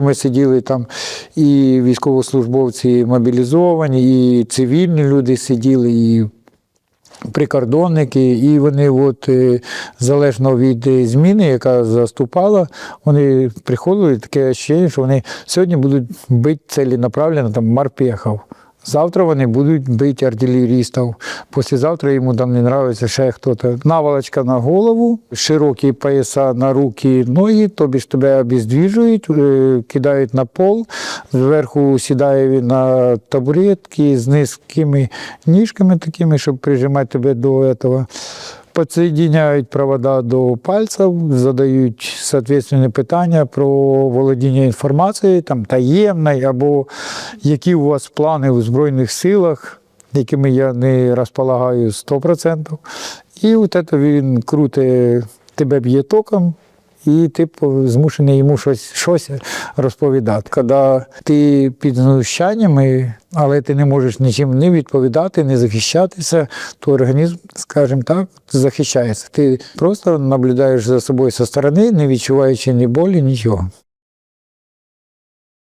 Ми сиділи там і військовослужбовці мобілізовані, і цивільні люди сиділи, і прикордонники, і вони, от, е, залежно від зміни, яка заступала, вони приходили таке ощущення, що вони сьогодні будуть бити ціленаправленно там морпехів. Завтра вони будуть бити артилерістів. Післязавтра йому там не подобається ще хтось. Наволочка на голову, широкі пояса на руки, ноги, тобі ж тебе обездвіжують, е, кидають на пол, зверху сідає на табуретки з низькими ніжками такими, щоб прижимати тебе до цього. Підсоединяють провода до пальців, задають соответственні питання про володіння інформацією, там таємної, або які у вас плани у Збройних силах, якими я не розполагаю 100%. І от це він круте, тебе б'є током, і ти змушений йому щось, щось розповідати. Коли ти під знущаннями, але ти не можеш нічим не відповідати, не захищатися, то організм, скажімо так, захищається. Ти просто наблюдаєш за собою зі сторони, не відчуваючи ні болі, нічого.